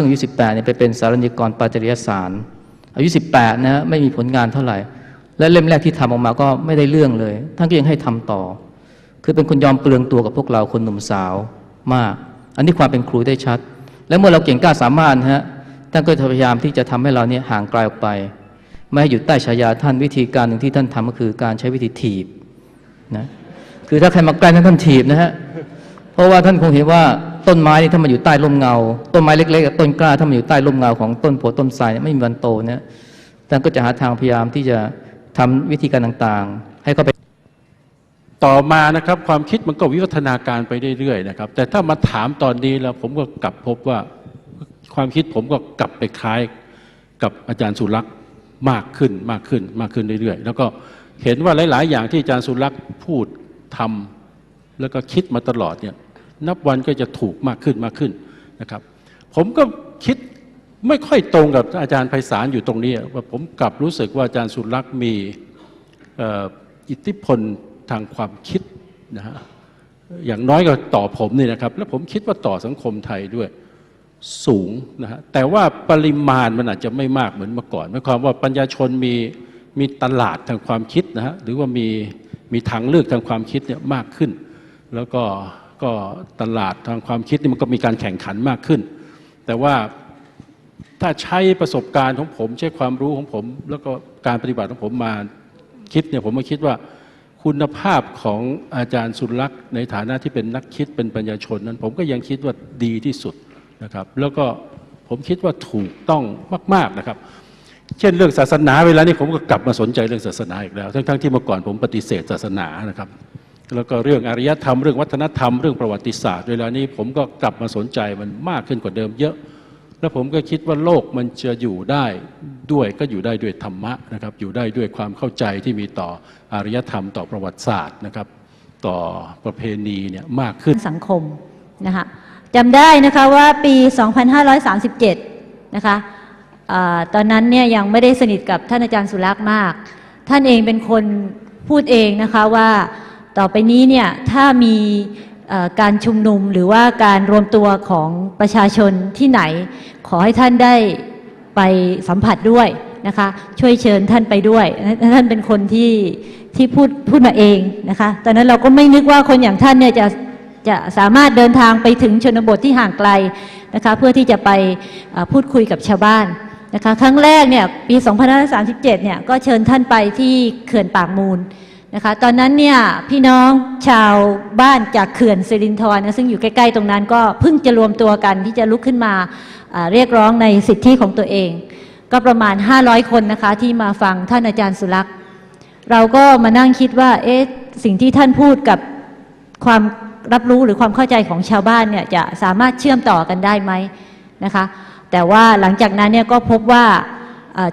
ซึ่งอายุ 18เนี่ยไปเป็นสารนิกรปาจริยสาร อายุ 18นะฮะไม่มีผลงานเท่าไหร่ และเล่มแรกที่ทำออกมาก็ไม่ได้เรื่องเลย ท่านก็ยังให้ทำต่อ คือเป็นคนยอมเปลืองตัวกับพวกเราคนหนุ่มสาวมาก อันนี้ความเป็นครูได้ชัด และเมื่อเราเก่งกล้าสามารถนะฮะท่านก็พยายามที่จะทำให้เราเนี่ยห่างไกลออกไป ไม่ให้อยู่ใต้ฉายาท่านวิธีการหนึ่งที่ท่านทำก็คือการใช้วิธีถีบนะคือถ้าใครมาใกล้ท่านท่านถีบนะฮะ เพราะว่าท่านคงเห็นว่าต้นไม้นี่ถ้ามันอยู่ใต้ร่มเงา ต้นไม้เล็กๆกับต้นกล้าถ้ามันอยู่ใต้ร่มเงาของต้นโพต้นไทรเนี่ยไม่มีวันโตเนี่ยท่านก็จะหาทางพยายามที่จะทำวิธีการต่างๆ ให้เขาไปต่อมานะครับความคิดมันก็วิวัฒนาการไปเรื่อยๆนะครับ แต่ถ้ามาถามตอนนี้แล้วผมก็กลับพบว่าความคิดผมก็กลับไปคล้ายกับอาจารย์สุรักษ์มากขึ้นมากขึ้นมากขึ้นเรื่อยๆ แล้วก็เห็นว่าหลาย ๆ อย่างที่อาจารย์สุรักษ์พูดทำ แล้วก็คิดมาตลอดเนี่ยนับวันก็จะถูกมากขึ้นมากขึ้นนะครับผมก็คิดไม่ค่อยตรงกับอาจารย์ไพศาลอยู่ตรงนี้ว่าผมกลับรู้สึกว่าอาจารย์สุรักษ์มีอิทธิพลทางความคิดนะฮะอย่างน้อยก็ต่อผมนี่นะครับ แล้วผมคิดว่าต่อสังคมไทยด้วยสูงนะฮะแต่ว่าปริมาณมันอาจจะไม่มากเหมือนเมื่อก่อนหมายความว่าปัญญาชนมีมีตลาดทางความคิดนะฮะหรือว่ามีมีทางเลือกทางความคิดเนี่ยมากขึ้น แล้วก็ก็ตลาดทางความคิดนี่มันก็มีการแข่งขันมากขึ้น แต่ว่าถ้าใช้ประสบการณ์ของผมใช้ความรู้ของผม แล้วก็การปฏิบัติของผมมาคิดเนี่ยผมมาคิดว่าคุณภาพของอาจารย์สุรักษ์ในฐานะที่เป็นนักคิดเป็นปัญญาชนนั้น ผมก็ยังคิดว่าดีที่สุดนะครับ แล้วก็ผมคิดว่าถูกต้องมาก ๆนะครับ เช่นเรื่องศาสนาเวลานี้ผมก็กลับมาสนใจเรื่องศาสนาอีกแล้ว ทั้งๆที่เมื่อก่อนผมปฏิเสธศาสนานะครับ แล้วก็เรื่องอารยธรรมเรื่องวัฒนธรรมเรื่องประวัติศาสตร์เวลานี้ผมก็กลับมาสนใจมันมากขึ้นกว่าเดิมเยอะ แล้วผมก็คิดว่าโลกมันจะอยู่ได้ด้วยก็อยู่ได้ด้วยธรรมะนะครับ อยู่ได้ด้วยความเข้าใจที่มีต่ออารยธรรมต่อประวัติศาสตร์นะครับ ต่อประเพณีเนี่ยมากขึ้นสังคมนะคะจำได้นะคะว่าปี 2537 นะคะอาตอนนั้นเนี่ยยังไม่ได้สนิทกับท่านอาจารย์สุรักษ์มาก ท่านเองเป็นคนพูดเองนะคะว่า ต่อไปนี้เนี่ยถ้ามีการชุมนุมหรือว่าการรวมตัวของประชาชนที่ไหน ขอให้ท่านได้ไปสัมผัสด้วยนะคะ ช่วยเชิญท่านไปด้วย ท่านเป็นคนที่ที่พูดพูดมาเองนะคะตอนนั้นเราก็ไม่นึกว่าคนอย่างท่านเนี่ยจะจะสามารถเดินทางไปถึงชนบทที่ห่างไกลนะคะเพื่อที่จะไปพูดคุยกับชาวบ้านนะคะครั้งแรกเนี่ยปี 2537 เนี่ยก็เชิญท่านไปที่เขื่อนปากมูล นะคะตอนนั้นเนี่ยพี่น้องชาวบ้านจากเขื่อนสิรินธรนะซึ่งอยู่ใกล้ๆตรงนั้นก็เพิ่งจะรวมตัวกันที่จะลุกขึ้นมาเรียกร้องในสิทธิของตัวเอง ก็ประมาณ 500 คนนะคะที่มาฟังท่านอาจารย์สุรักษ์เราก็มานั่งคิดว่าเอ๊ะสิ่งที่ท่านพูดกับความรับรู้หรือความเข้าใจของชาวบ้านเนี่ยจะสามารถเชื่อมต่อกันได้ไหมนะคะแต่ว่าหลังจากนั้นเนี่ยก็พบว่า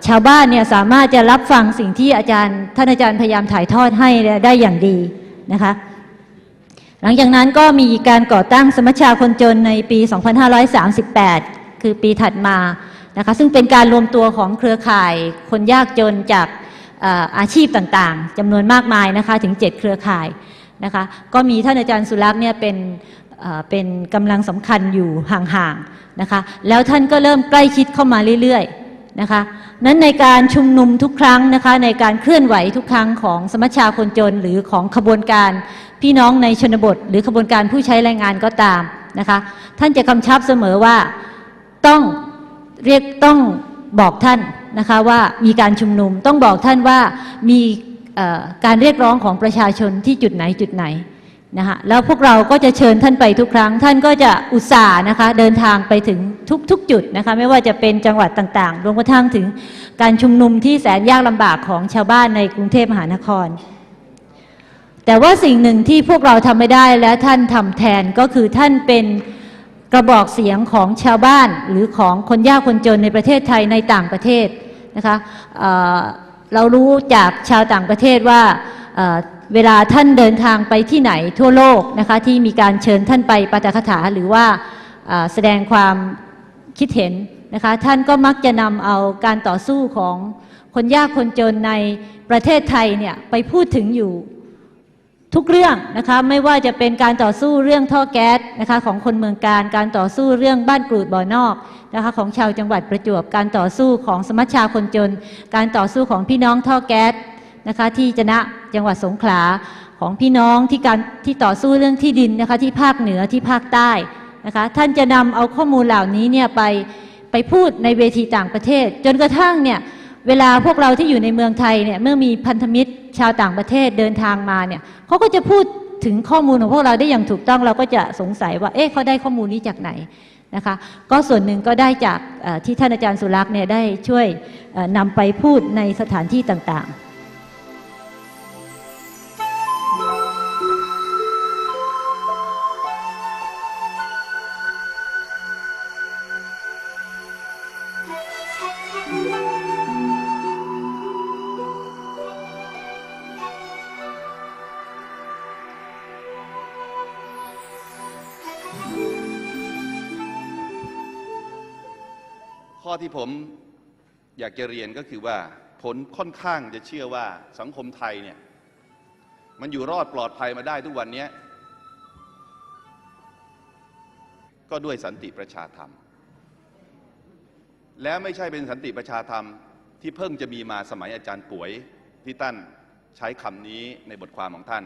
ชาวบ้านเนี่ยสามารถจะรับฟังสิ่งที่อาจารย์ท่านอาจารย์พยายามถ่ายทอดให้ได้อย่างดีนะคะหลังจากนั้นก็มีการก่อตั้งสมัชชาคนจนในปี 2538 คือปีถัดมานะคะซึ่งเป็นการรวมตัวของเครือข่ายคนยากจนจากอาชีพต่างๆจำนวนมากมายนะคะถึง 7 เครือข่ายนะคะก็มีท่านอาจารย์สุรักษ์เนี่ยเป็นเป็นกำลังสำคัญอยู่ห่างๆนะคะแล้วท่านก็เริ่มใกล้ชิดเข้ามาเรื่อยๆ นะคะนั้นในการชุมนุมทุกครั้งนะคะในการเคลื่อนไหวทุกครั้งของสมัชชาคนจน หรือของขบวนการพี่น้องในชนบท หรือขบวนการผู้ใช้แรงงานก็ตามนะคะท่านจะกำชับเสมอว่าต้องเรียกต้องบอกท่านนะคะว่ามีการชุมนุมต้องบอกท่านว่ามีการเรียกร้องของประชาชนที่จุดไหนจุดไหน นะคะแล้วพวกเราก็จะเชิญท่านไปทุกครั้ง ท่านก็จะอุตส่าห์นะคะเดินทางไปถึงทุกๆจุดนะคะไม่ว่าจะเป็นจังหวัดต่างๆรวมกระทั่งถึงการชุมนุมที่แสนยากลำบากของชาวบ้านในกรุงเทพมหานคร แต่ว่าสิ่งหนึ่งที่พวกเราทำไม่ได้และท่านทำแทนก็คือท่านเป็นกระบอกเสียงของชาวบ้านหรือของคนยากคนจนในประเทศไทยในต่างประเทศนะคะเเรารู้จากชาวต่างประเทศว่า เวลาท่านเดินทางไปที่ไหนทั่วโลกนะคะที่มีการเชิญท่านไปปาฐกถาหรือว่าแสดงความคิดเห็นนะคะท่านก็มักจะนำเอาการต่อสู้ของคนยากคนจนในประเทศไทยเนี่ยไปพูดถึงอยู่ทุกเรื่องนะคะไม่ว่าจะเป็นการต่อสู้เรื่องท่อแก๊สนะคะของคนเมืองการการต่อสู้เรื่องบ้านกรูดบ่อนอกนะคะของชาวจังหวัดประจวบการต่อสู้ของสมัชชาคนจน การต่อสู้ของพี่น้องท่อแก๊ส นะคะที่จนะจังหวัดสงขลาของพี่น้องที่การที่ต่อสู้เรื่องที่ดินนะคะที่ภาคเหนือที่ภาคใต้นะคะท่านจะนำเอาข้อมูลเหล่านี้เนี่ยไปไปพูดในเวทีต่างประเทศ จนกระทั่งเนี่ยเวลาพวกเราที่อยู่ในเมืองไทยเนี่ยเมื่อมีพันธมิตรชาวต่างประเทศเดินทางมาเนี่ยเขาก็จะพูดถึงข้อมูลของพวกเราได้อย่างถูกต้องเราก็จะสงสัยว่าเอ๊ะเขาได้ข้อมูลนี้จากไหนนะคะก็ส่วนหนึ่งก็ได้จากที่ท่านอาจารย์สุรักษ์เนี่ยได้ช่วยนำไปพูดในสถานที่ต่างๆ ข้อที่ผมอยากจะเรียนก็คือว่าผลค่อนข้างจะเชื่อว่าสังคมไทยเนี่ยมันอยู่รอดปลอดภัยมาได้ทุกวันนี้ ก็ด้วยสันติประชาธรรม แล้วไม่ใช่เป็นสันติประชาธรรมที่เพิ่งจะมีมาสมัยอาจารย์ป่วยที่ท่านใช้คำนี้ในบทความของท่าน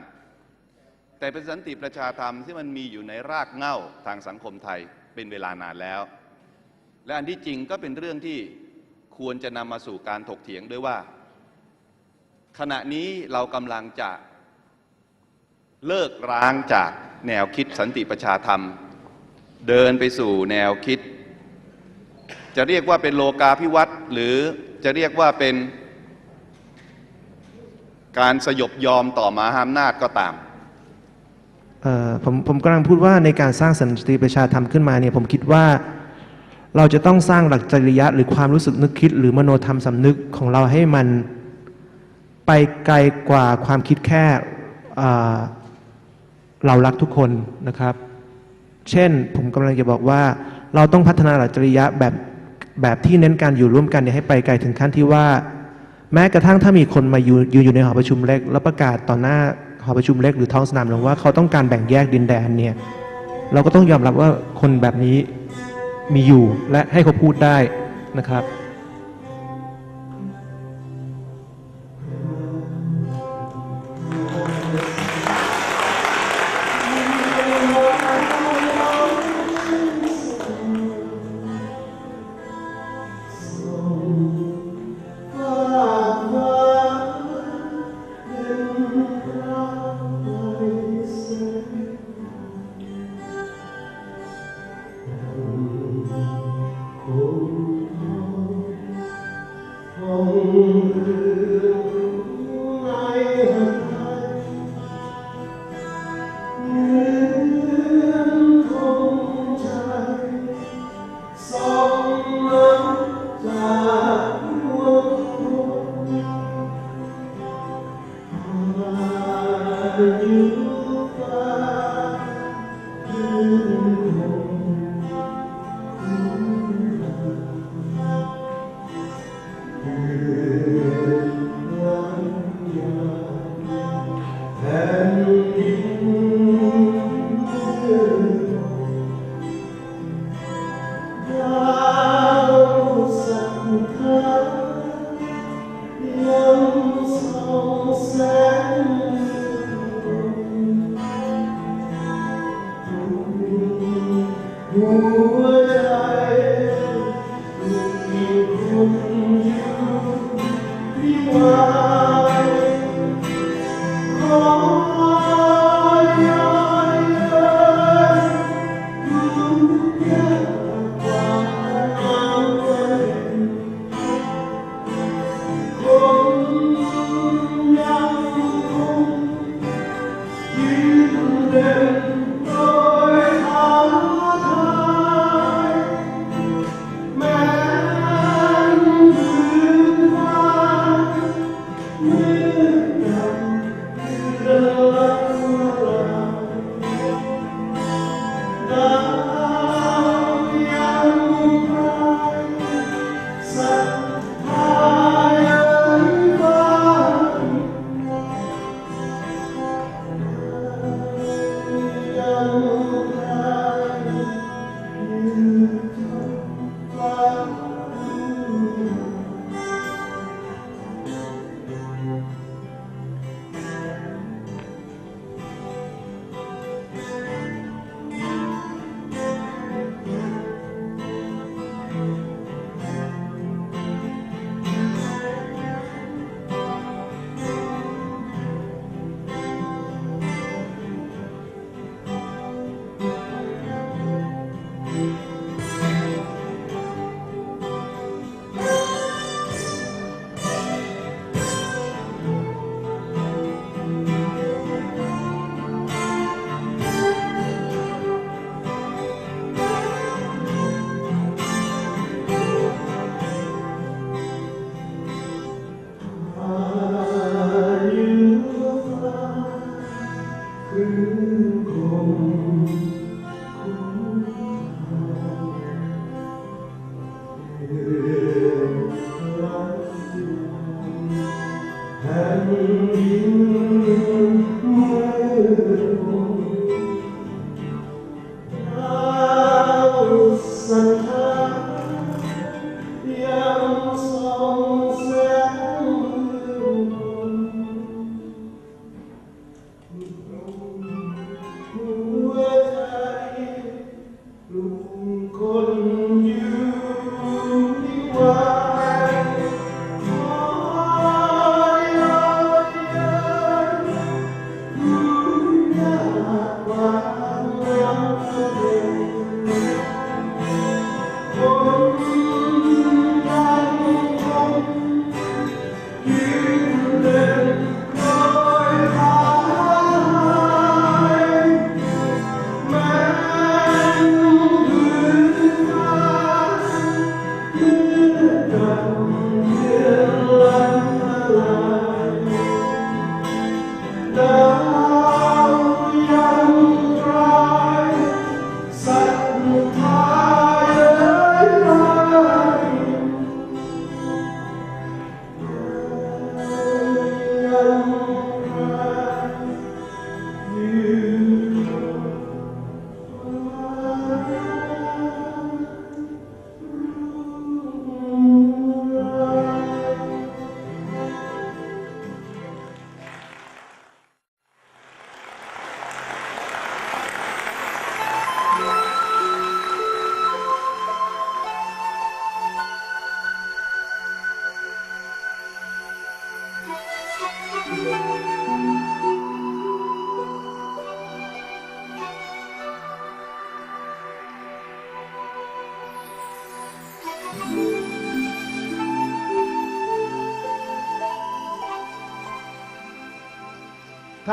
แต่เป็นสันติประชาธรรมที่มันมีอยู่ในรากเหง้าทางสังคมไทยเป็นเวลานานแล้ว และอันที่จริงก็เป็นเรื่องที่ควรจะนำมาสู่การถกเถียงด้วยว่า ขณะนี้เรากำลังจะเลิกร้างจากแนวคิดสันติประชาธรรม เดินไปสู่แนวคิด จะเรียกว่าเป็นโลกาภิวัตน์หรือจะเรียกว่าเป็นการสยบยอมต่อมาหาอำนาจก็ตามผมผมกำลังพูดว่าในการสร้างสันติประชาธรรมขึ้นมาเนี่ยผมคิดว่า เราจะต้องสร้างหลักจริยะหรือความรู้สึกนึกคิด หรือมโนธรรมสำนึกของเราให้มันไปไกลกว่าความคิดแค่เรารักทุกคนนะครับ เช่นผมกำลังจะบอกว่า เราต้องพัฒนาหลักจริยะแบบแบบที่เน้นการอยู่ร่วมกันเนี่ยให้ไปไกลถึงขั้นที่ว่า แม้กระทั่งถ้ามีคนมาอยู่ยืนอยู่ในหอประชุมเล็ก แล้วประกาศต่อหน้าหอประชุมเล็กหรือท้องสนามหลวงว่าเขาต้องการแบ่งแยกดินแดนเนี่ยเราก็ต้องยอมรับว่าคนแบบนี้ มีอยู่และให้เขาพูดได้นะครับ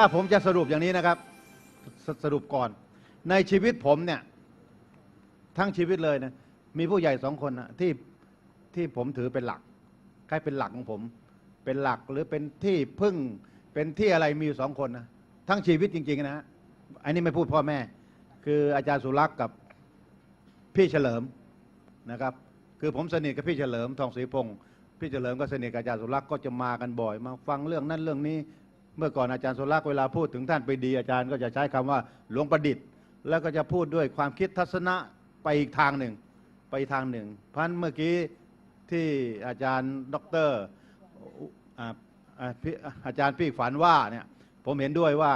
ถ้าผมจะสรุปอย่างนี้นะครับสสรุปก่อน ในชีวิตผมเนี่ย ทั้งชีวิตเลยนะมีผู้ใหญ่สองคนนะที่ที่ผมถือเป็นหลักใครเป็นหลักของผม เป็นหลักหรือเป็นที่พึ่งเป็นที่อะไรมีอยู่สองคนนะทั้งชีวิตจริง ๆ นะฮะอันนี้ไม่พูดพ่อแม่ คืออาจารย์สุรักษ์กับพี่เฉลิมนะครับ คือผมสนิทกับพี่เฉลิมทองศรีพงศ์พี่เฉลิมก็สนิทกับอาจารย์สุรักษ์ก็จะมากันบ่อย มาฟังเรื่องนั้นเรื่องนี้ เมื่อก่อนอาจารย์สุรักษ์เวลาพูดถึงท่านไปดีอาจารย์ก็จะใช้คำว่าหลวงประดิษฐ์ แล้วก็จะพูดด้วยความคิดทัศนะไปอีกทางหนึ่ง ไปทางหนึ่ง เพราะฉะนั้นเมื่อกี้ที่อาจารย์ด็อกเตอร์อาจารย์พี่ฝันว่าเนี่ยผมเห็นด้วยว่า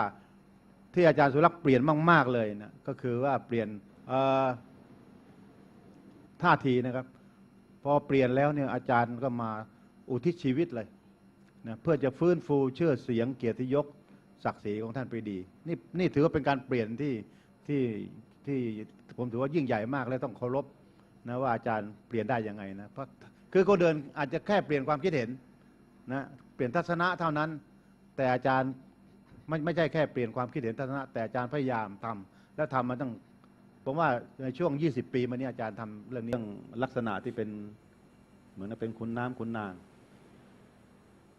ที่อาจารย์สุรักษ์เปลี่ยนมาก ๆ เลยนะก็คือว่าเปลี่ยนท่าทีนะครับ พอเปลี่ยนแล้วเนี่ยอาจารย์ก็มาอุทิศชีวิตเลย นะเพื่อจะฟื้นฟูเชื่อเสียงเกียรติยศศักดิ์ศรีของท่านปรีดีนี่นี่ถือว่าเป็นการเปลี่ยนที่ที่ที่ผมถือว่ายิ่งใหญ่มากและต้องเคารพนะว่าอาจารย์เปลี่ยนได้ยังไงนะเพราะคือคนเดินอาจจะแค่เปลี่ยนความคิดเห็นนะเปลี่ยนทัศนะเท่านั้น แต่อาจารย์ไม่ไม่ใช่แค่เปลี่ยนความคิดเห็นทัศนะ แต่อาจารย์พยายามทำและทำมาตั้งผมว่าในช่วง 20 ปีมานี้อาจารย์ทำเรื่องนี้เรื่องลักษณะที่เป็นเหมือนเป็นคุณน้ำคุณนาง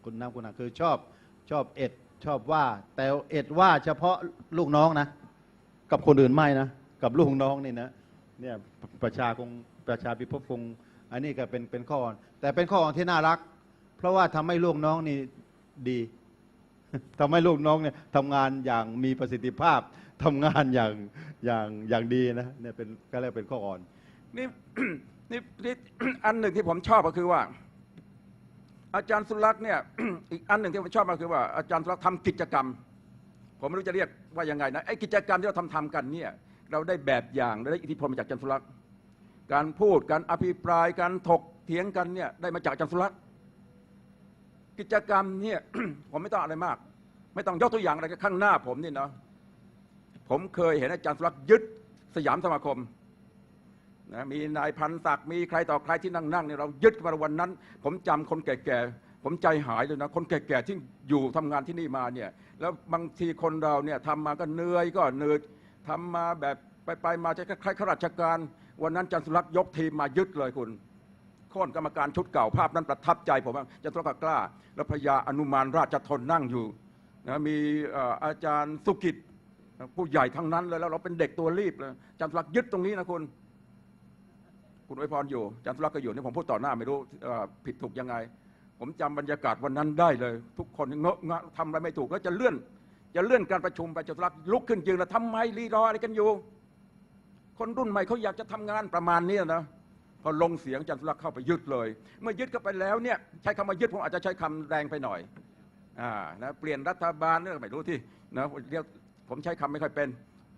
คุณน้ำคุณนาคือชอบชอบเอ็ดชอบว่า แต่เอ็ดว่าเฉพาะลูกน้องนะ กับคนอื่นไม่นะ กับลูกน้องนี่นะเนี่ยประชาคงประชาพิภพคงอันนี้ก็เป็นเป็นข้ออ่อนแต่เป็นข้ออ่อนที่น่ารัก เพราะว่าทำให้ลูกน้องนี่ดีทำให้ลูกน้องเนี่ยทำงานอย่างมีประสิทธิภาพทำงานอย่างอย่างอย่างดีนะเนี่ยเป็นก็เรียกเป็นข้ออ่อนนี่นี่อันหนึ่งที่ผมชอบก็คือว่า อาจารย์สุรักษ์เนี่ย อีกอันหนึ่งที่ผมชอบก็คือว่าอาจารย์สุรักษ์ทำกิจกรรม ผมไม่รู้จะเรียกว่ายังไงนะไอ้กิจกรรมที่เราทำทำกันเนี่ยเราได้แบบอย่างได้อิทธิพลมาจากอาจารย์สุรักษ์การพูดการอภิปรายการถกเถียงกันเนี่ยได้มาจากอาจารย์สุรักษ์กิจกรรมเนี่ยผมไม่ต้องอะไรมาก ไม่ต้องยกตัวอย่างอะไรก็ข้างหน้าผมนี่เนาะผมเคยเห็นอาจารย์สุรักษ์ยึดสยามสมาคม นะมีนายพันศักดิ์มีใครต่อใครที่นั่งนั่งเนี่ยเรายึดมาวันนั้น ผมจำคนแก่ๆผมใจหายเลยนะคนแก่ๆที่อยู่ทำงานที่นี่มาเนี่ยแล้วบางทีคนเราเนี่ยทำมาก็เหนื่อยก็เหนื่อยทำมาแบบไปไปๆมาจะคล้ายข้าราชการ วันนั้นจันทร์สุรักษ์ยกทีมมายึดเลยคุณค่นกรรมการชุดเก่าภาพนั้นประทับใจผมว่าจันทร์สุรักษ์กล้า แล้วพญาอนุมานราชทนนั่งอยู่นะมีเอ่ออาจารย์สุกิจผู้ใหญ่ทั้งนั้นเลยแล้วเราเป็นเด็กตัวรีบเลยจันทร์สุรักษ์ยึดตรงนี้นะคุณ คุณอวยพรอยู่อาจารย์สุรักษ์ก็อยู่นี่ผมพูดต่อหน้าไม่รู้ผิดถูกยังไง ผมจำบรรยากาศวันนั้นได้เลย ทุกคนเงอะงะทำอะไรไม่ถูกแล้วจะเลื่อนจะเลื่อนการประชุมไปอาจารย์สุรักษ์ลุกขึ้นยืนแล้วทำไมรีรออะไรกันอยู่ คนรุ่นใหม่เขาอยากจะทำงานประมาณนี้นะพอลงเสียงอาจารย์สุรักษ์เข้าไปยึดเลย เมื่อยึดเข้าไปแล้วเนี่ยใช้คำว่ายึดผมอาจจะใช้คำแรงไปหน่อยอ่านะเปลี่ยนรัฐบาลเนี่ยไม่รู้ที่นะเรียกผมใช้คำไม่ค่อยเป็น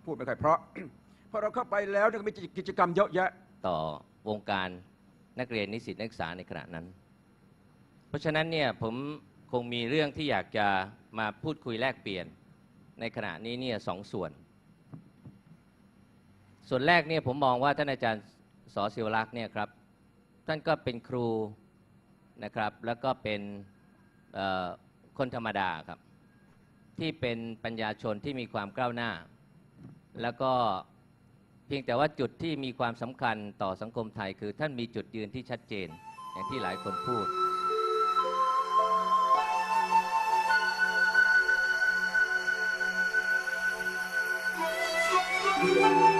พูดไม่ค่อยเพราะพอเราเข้าไปแล้วเนี่ยมีกิจกรรมเยอะแยะต่อ วงการนักเรียนนิสิตนักศึกษาในขณะนั้น เพราะฉะนั้นเนี่ยผมคงมีเรื่องที่อยากจะมาพูดคุยแลกเปลี่ยนในขณะนี้เนี่ยสองส่วน ส่วนแรกเนี่ยผมมองว่าท่านอาจารย์สอศิวรักษ์เนี่ยครับท่านก็เป็นครูนะครับแล้วก็เป็นคนธรรมดาครับ ที่เป็นปัญญาชนที่มีความก้าวหน้า แล้วก็ เพียงแต่ว่าจุดที่มีความสำคัญต่อสังคมไทย คือท่านมีจุดยืนที่ชัดเจน อย่างที่หลายคนพูดเป็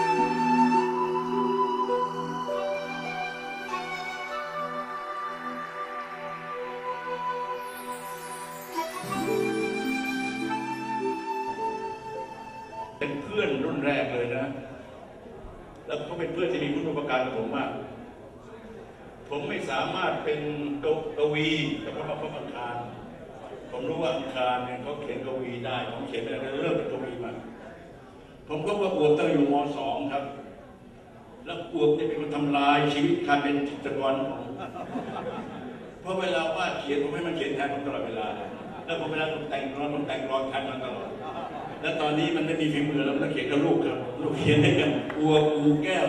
แล้วเขาเป็นเพื่อนที่มีคุณอุปการกับผมมาก ผมไม่สามารถเป็นกกวีแต่ว่าเขาอังคาร ผมรู้ว่าอังคารเนี่ยเขาเขียนกวีได้ผมเขียนไม่ได้เริ่มเป็นกวีมาผมก็ว่าอวบตั้งอยู่มสองครับ แล้วอวบเนี่ยเป็นคนทำลายชีวิตการเป็นจิตรกรของเพราะเวลาวาดเขียนผมให้มันเขียนแทนผมตลอดเวลา แล้วผมเวลาผมแต่งกลอนผมแต่งกลอนแทนมันตลอด แล้วตอนนี้มันไม่มีฝีมือแล้วมันเขียนกับลูกครับ ลูกเขียนด้วยกันอัวกูแก้ว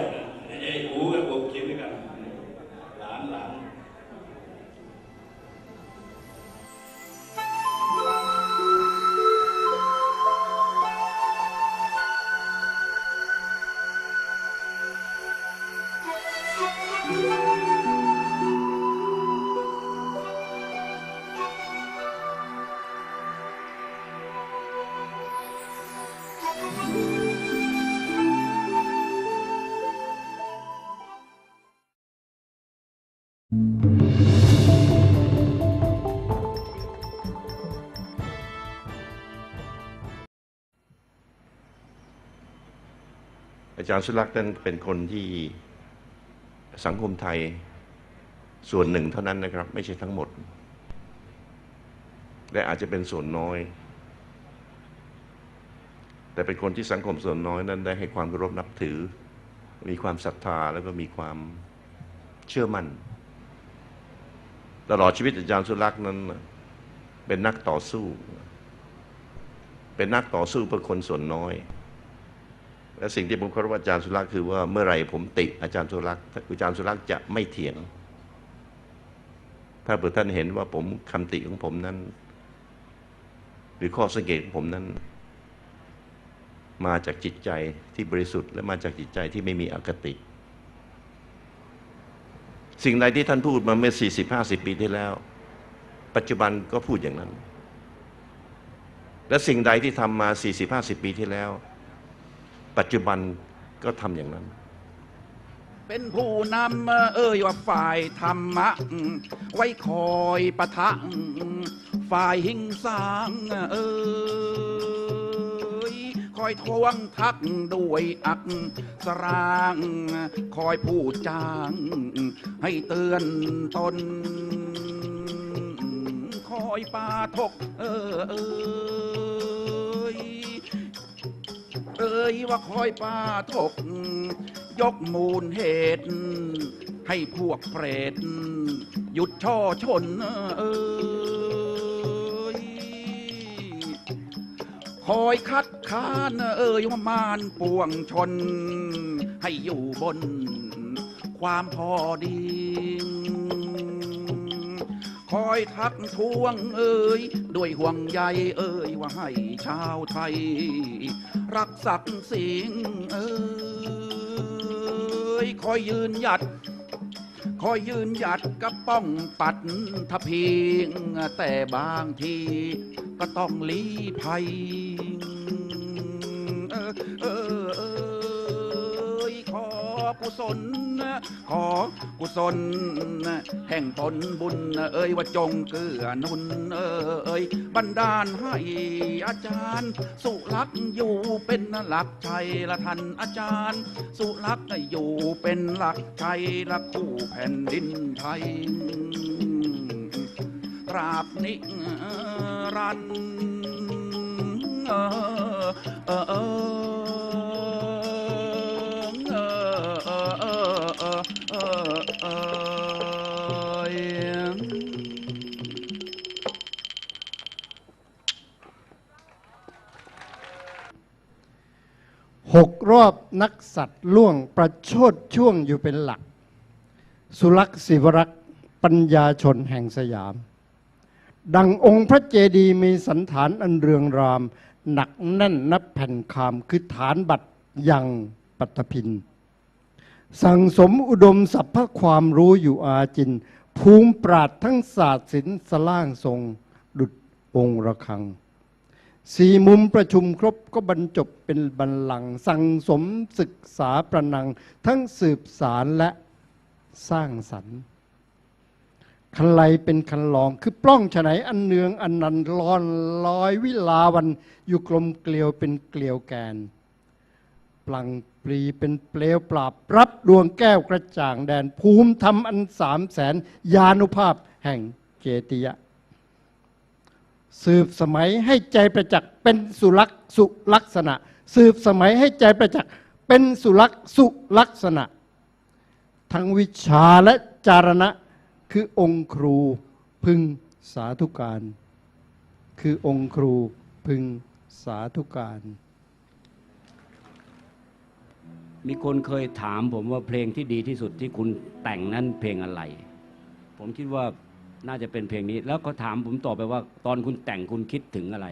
จารย์สุรักษ์นั้นเป็นคนที่สังคมไทยส่วนหนึ่งเท่านั้นนะครับ ไม่ใช่ทั้งหมด และอาจจะเป็นส่วนน้อย แต่เป็นคนที่สังคมส่วนน้อยนั้นได้ให้ความเคารพนับถือ มีความศรัทธาแล้วก็มีความเชื่อมั่น ตลอดชีวิตอาจารย์สุรักษ์นั้นเป็นนักต่อสู้ เป็นนักต่อสู้เพื่อคนส่วนน้อย และสิ่งที่ผมเคารพอาจารย์สุรักษ์คือว่าเมื่อไหร่ผมติอาจารย์สุรักษ์อาจารย์สุรักษ์จะไม่เถียง ถ้าเผื่อท่านเห็นว่าผมคำติของผมนั้น หรือข้อสังเกตของผมนั้น มาจากจิตใจที่บริสุทธิ์ และมาจากจิตใจที่ไม่มีอคติ สิ่งใดที่ท่านพูดมาเมื่อ 40-50 ปีที่แล้ว ปัจจุบันก็พูดอย่างนั้น และสิ่งใดที่ทำมา 40-50 ปีที่แล้ว ปัจจุบันก็ทำอย่างนั้น เป็นผู้นำเอ่ยว่าฝ่ายธรรมะ ไว้คอยปะทะฝ่ายหิงสางเอ่ยคอยทวงทักด้วยอักสราง คอยพูดจาง ให้เตือนตน คอยปาทกเออเอย เอ่ยว่าคอยป้าทก ยกมูลเหตุ ให้พวกเปรต หยุดช่อชนเอ่ยคอยคัดค้านเอ่ยว่ามานป่วงชน ให้อยู่บนความพอดี คอยทักท้วงเอ่ยด้วยห่วงใยเอ่ยว่าให้ชาวไทย รักศักดิ์ศรีเอ่ยคอยยืนหยัดคอยยืนหยัดกับป้องปัดทะพีงแต่บางทีก็ต้องลีภัยเออ กุศล ขอกุศล แห่งผลบุญ เอ่ยว่าจงเกื้อนุนเอ่ยบันดาลให้อาจารย์ สุรักษ์อยู่เป็นหลักชัยละท่านอาจารย์ สุรักษ์อยู่เป็นหลักชัยละคู่แผ่นดินไทยตราบนิรันดร์เออเออ หกรอบนักสัตว์ล่วงประโชดช่วงอยู่เป็นหลัก สุรักษ์ศิวรักษ์ปัญญาชนแห่งสยาม ดังองค์พระเจดีย์มีสันฐานอันเรืองราม หนักแน่นนับแผ่นคามคือฐานบัตรยังปัตตพิน สั่งสมอุดมสัพพะความรู้อยู่อาจิน ภูมิปราดทั้งศาสตร์ศิลป์สล่างทรง ดุจองค์ระฆัง สี่มุมประชุมครบก็บรรจบเป็นบันลัง สั่งสมศึกษาประนัง ทั้งสืบสารและสร้างสรรค์คันไลเป็นคันลองคือปล้องฉไหนอันเนืองอันนันลอนลอยวิลาวันอยู่กลมเกลียวเป็นเกลียวแกน ปลังปรีเป็นเปลวปราบรับดวงแก้วกระจ่างแดน ภูมิธรรมอันสามแสนยานุภาพแห่งเจติยะ สืบสมัยให้ใจประจักษ์เป็นสุลักษณ์สุลักษณะ สืบสมัยให้ใจประจักษ์เป็นสุลักษณ์สุลักษณะ ทั้งวิชาและจารณะคือองค์ครูพึงสาธุการ คือองค์ครูพึงสาธุการ มีคนเคยถามผมว่าเพลงที่ดีที่สุดที่คุณแต่งนั้นเพลงอะไร ผมคิดว่าน่าจะเป็นเพลงนี้ แล้วก็ถามผมต่อไปว่า ตอนคุณแต่งคุณคิดถึงอะไร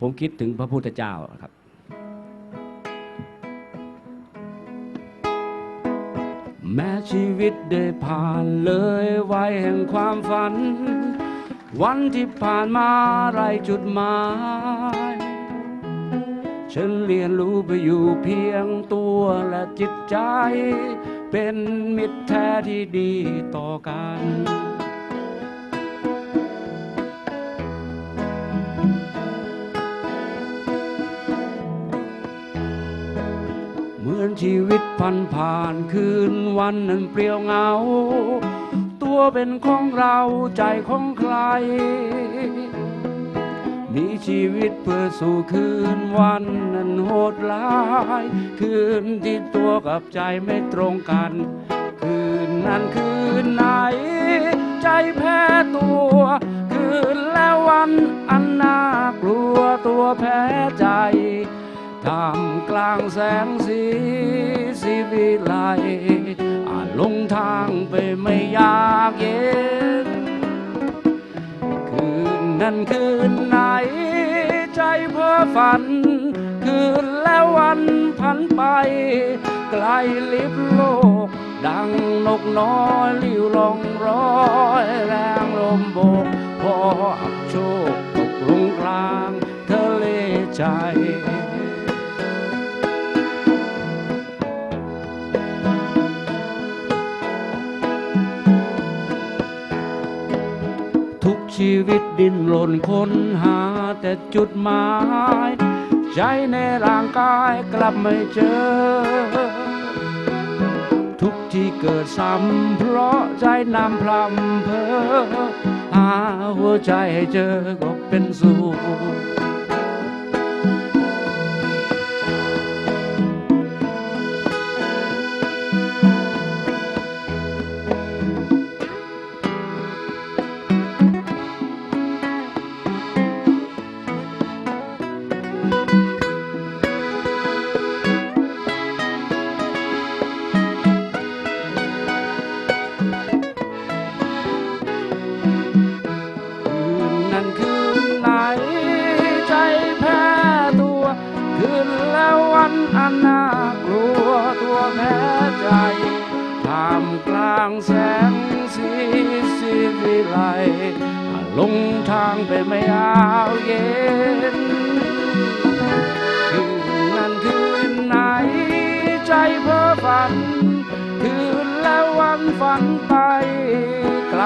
ผมคิดถึงพระพุทธเจ้าครับแม้ชีวิตได้ผ่านเลยวัยแห่งความฝัน วันที่ผ่านมาไรจุดหมาย ฉันเรียนรู้ไปอยู่เพียงตัวและจิตใจ เป็นมิตรแท้ที่ดีต่อกันเหมือนชีวิตพันผ่านคืนวันนั้นเปลี่ยวเหงา ตัวเป็นของเราใจของใคร มีชีวิตเพื่อสู่คืนวันนั้นโหดร้าย คืนที่ตัวกับใจไม่ตรงกัน คืนนั้นคืนไหน ใจแพ้ตัว คืนแล้ววันอันน่ากลัวตัวแพ้ใจท่ามกลางแสงสีสีวิไลอาจลงทางไปไม่อยากเย็น คืนนั้นคืนไหน ใจเพ้อฝัน คืนแล้ววันพันไป ไกลลิบโลก ดังนกน้อยลิ้วลองร้อยแรงลมโบกพออับโชคตกลงกลางทะเลใจ ชีวิตดิ้นรนค้นหาแต่จุดหมาย ใจในร่างกายกลับไม่เจอ ทุกที่เกิดซ้ำเพราะใจนำพลำเพอหาหัวใจให้เจอก็เป็นสุขางแสงสีสีวิไลลงทางไปไม่ยาวเย็นคืนนั้นคืนไหนใจเพ้อฝัน คืนและวันฝันไปไกล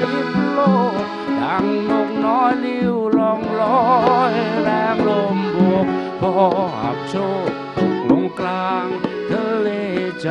ลิบโลกดังนกน้อยลิ้วลองลอยแรงลมบวกพอหับโชคตกลงกลางทะเลใจ